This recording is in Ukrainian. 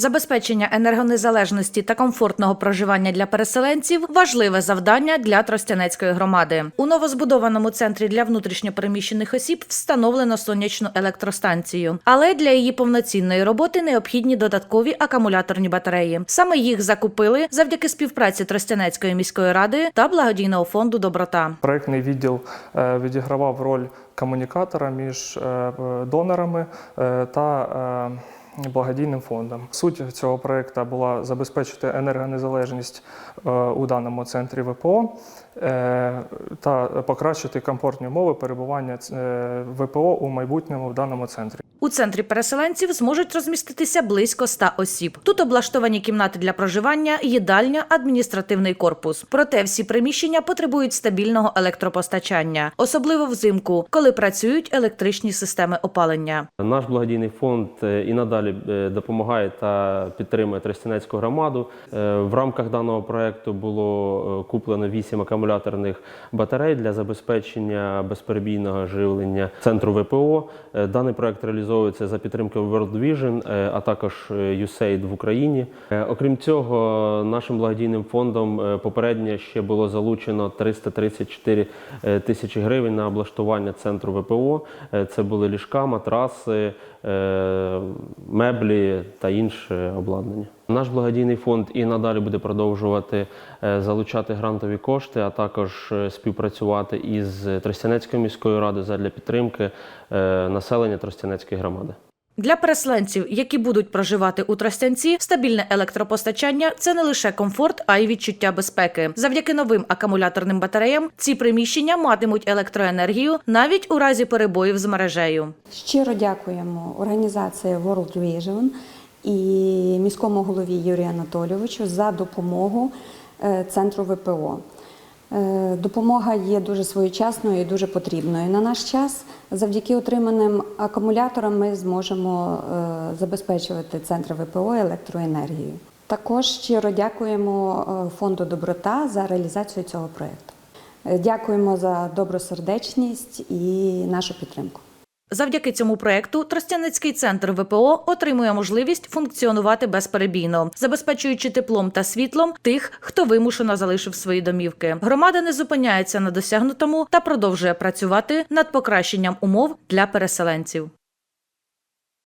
Забезпечення енергонезалежності та комфортного проживання для переселенців важливе завдання для Тростянецької громади. У новозбудованому центрі для внутрішньопереміщених осіб встановлено сонячну електростанцію, але для її повноцінної роботи необхідні додаткові акумуляторні батареї. Саме їх закупили завдяки співпраці Тростянецької міської ради та благодійного фонду Доброта. Проектний відділ е, відігравав роль комунікатора між е, донорами е, та благодійним фондом. Суть цього проекту була забезпечити енергонезалежність е, у даному центрі ВПО е, та покращити комфортні умови перебування е, ВПО у майбутньому в даному центрі. У центрі переселенців зможуть розміститися близько 100 осіб. Тут облаштовані кімнати для проживання, їдальня, адміністративний корпус. Проте всі приміщення потребують стабільного електропостачання, особливо взимку, коли працюють електричні системи опалення. Наш благодійний фонд е, і надалі е, допомагає та підтримує Тростянецьку громаду. Е, В рамках даного проекту було куплено 8 акумуляторних батарей для забезпечення безперебійного живлення центру ВПО. Даний проект реалізовується за підтримки World Vision, е, а також е, USAID в Україні. Е, Окрім цього, нашим благодійним фондом попередньо ще було залучено 334 е, тисячі гривень на облаштування центру ВПО. Це були ліжка, матраси, меблі та інше обладнання. Наш благодійний фонд і надалі буде продовжувати е, залучати грантові кошти, а також е, співпрацювати із Тростянецькою міською радою задля підтримки е, населення Тростянецької громади. Для переселенців, які будуть проживати у Тростянці, стабільне електропостачання це не лише комфорт, а й відчуття безпеки. Завдяки новим акумуляторним батареям ці приміщення матимуть електроенергію навіть у разі перебоїв з мережею. Щиро дякуємо організації World Vision і міському голові Юрію Анатолійовичу за допомогу е, центру ВПО. Е, Допомога є дуже своєчасною і дуже потрібною. На наш час завдяки отриманим акумуляторам ми зможемо е, забезпечувати центр ВПО електроенергією. Також щиро дякуємо фонду Доброта за реалізацію цього проєкту. Дякуємо за добросердечність і нашу підтримку. Завдяки цьому проекту Тростянецький центр ВПО отримує можливість функціонувати безперебійно, забезпечуючи теплом та світлом тих, хто вимушено залишив свої домівки. Громада не зупиняється на досягнутому та продовжує працювати над покращенням умов для переселенців.